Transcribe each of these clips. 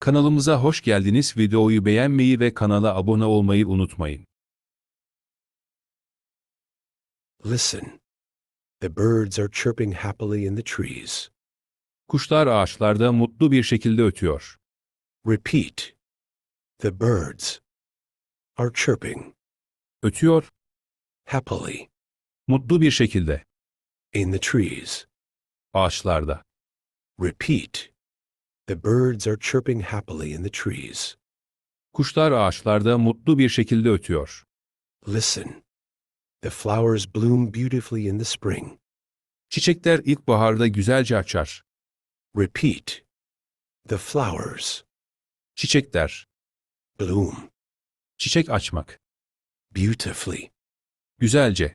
Kanalımıza hoş geldiniz. Videoyu beğenmeyi ve kanala abone olmayı unutmayın. Listen. The birds are chirping happily in the trees. Kuşlar ağaçlarda mutlu bir şekilde ötüyor. Repeat. The birds are chirping Ötüyor, happily mutlu bir şekilde. in the trees. Ağaçlarda. Repeat. The birds are chirping happily in the trees. Kuşlar ağaçlarda mutlu bir şekilde ötüyor. Listen. The flowers bloom beautifully in the spring. Çiçekler ilkbaharda güzelce açar. Repeat. The flowers Çiçekler. bloom Çiçek açmak. beautifully Güzelce.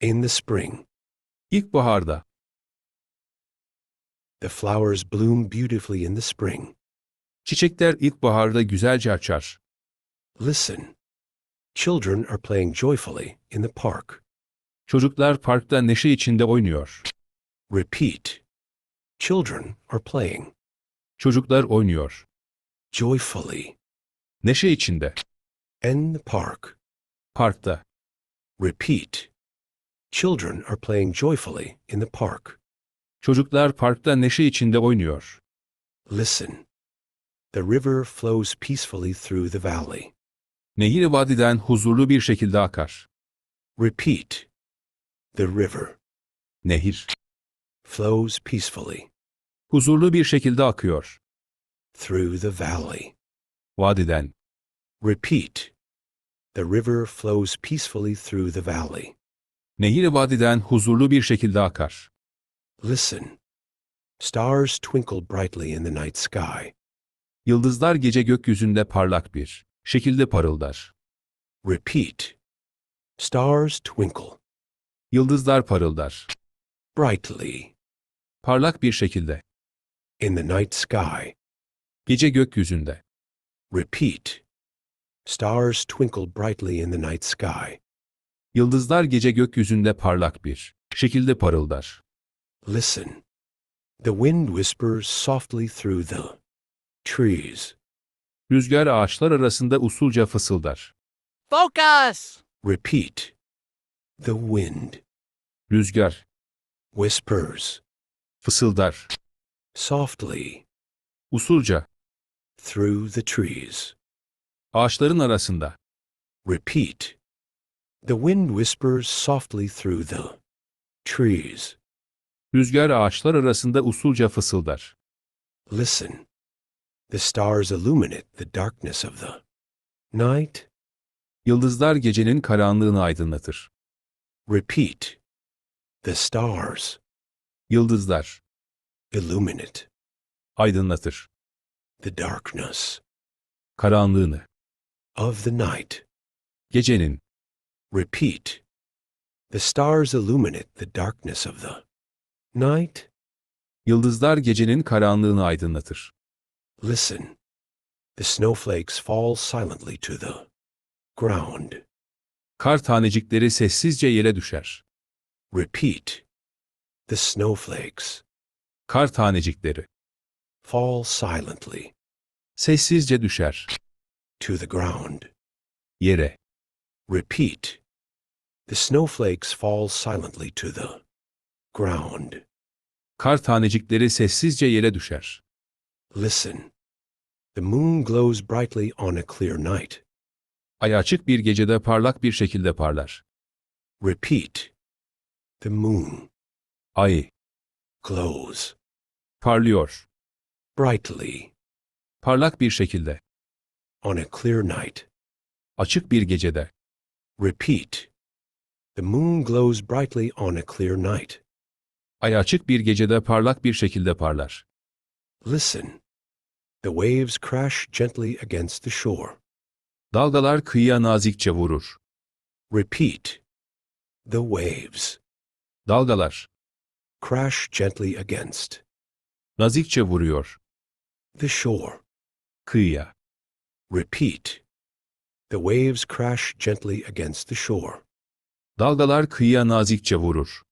in the spring. İlkbaharda. The flowers bloom beautifully in the spring. Çiçekler ilkbaharda güzelce açar. Listen. Children are playing joyfully in the park. Çocuklar parkta neşe içinde oynuyor. Repeat. Children are playing Çocuklar oynuyor. joyfully Neşe içinde. in the park. Parkta. Repeat. Children are playing joyfully in the park. Çocuklar parkta neşe içinde oynuyor. Listen. The river flows peacefully through the valley. Nehir vadiden huzurlu bir şekilde akar. Repeat. The river Nehir. flows peacefully Huzurlu bir şekilde akıyor. through the valley. Vadiden. Repeat. The river flows peacefully through the valley. Nehir vadiden huzurlu bir şekilde akar. Listen. Stars twinkle brightly in the night sky. Yıldızlar gece gökyüzünde parlak bir şekilde parıldar. Repeat. Stars twinkle Yıldızlar parıldar. brightly Parlak bir şekilde. in the night sky. Gece gökyüzünde. Repeat. Stars twinkle brightly in the night sky. Yıldızlar gece gökyüzünde parlak bir şekilde parıldar. Listen. The wind whispers softly through the trees. Rüzgar ağaçlar arasında usulca fısıldar. Focus! Repeat. The wind Rüzgar whispers fısıldar. softly Usulca through the trees. ağaçların arasında. Repeat. The wind whispers softly through the trees. Rüzgar ağaçlar arasında usulca fısıldar. Listen. The stars illuminate the darkness of the night. Yıldızlar gecenin karanlığını aydınlatır. Repeat. The stars Yıldızlar illuminate aydınlatır. the darkness Karanlığını. of the night. Gecenin. Repeat. The stars illuminate the darkness of the night. Yıldızlar gecenin karanlığını aydınlatır. Listen. The snowflakes fall silently to the ground. Kar tanecikleri sessizce yere düşer. Repeat. The snowflakes Kar tanecikleri fall silently sessizce düşer. to the ground. Yere. Repeat. The snowflakes fall silently to the ground. Kar tanecikleri sessizce yere düşer. Listen. The moon glows brightly on a clear night. Ay açık bir gecede parlak bir şekilde parlar. Repeat. The moon Ay glows parlıyor. brightly Parlak bir şekilde. on a clear night. Açık bir gecede. Repeat. The moon glows brightly on a clear night. Ay açık bir gecede parlak bir şekilde parlar. Listen. The waves crash gently against the shore. Dalgalar kıyıya nazikçe vurur. Repeat. The waves Dalgalar crash gently against nazikçe vuruyor. the shore. Kıyıya. Repeat. The waves crash gently against the shore. Dalgalar kıyıya nazikçe vurur.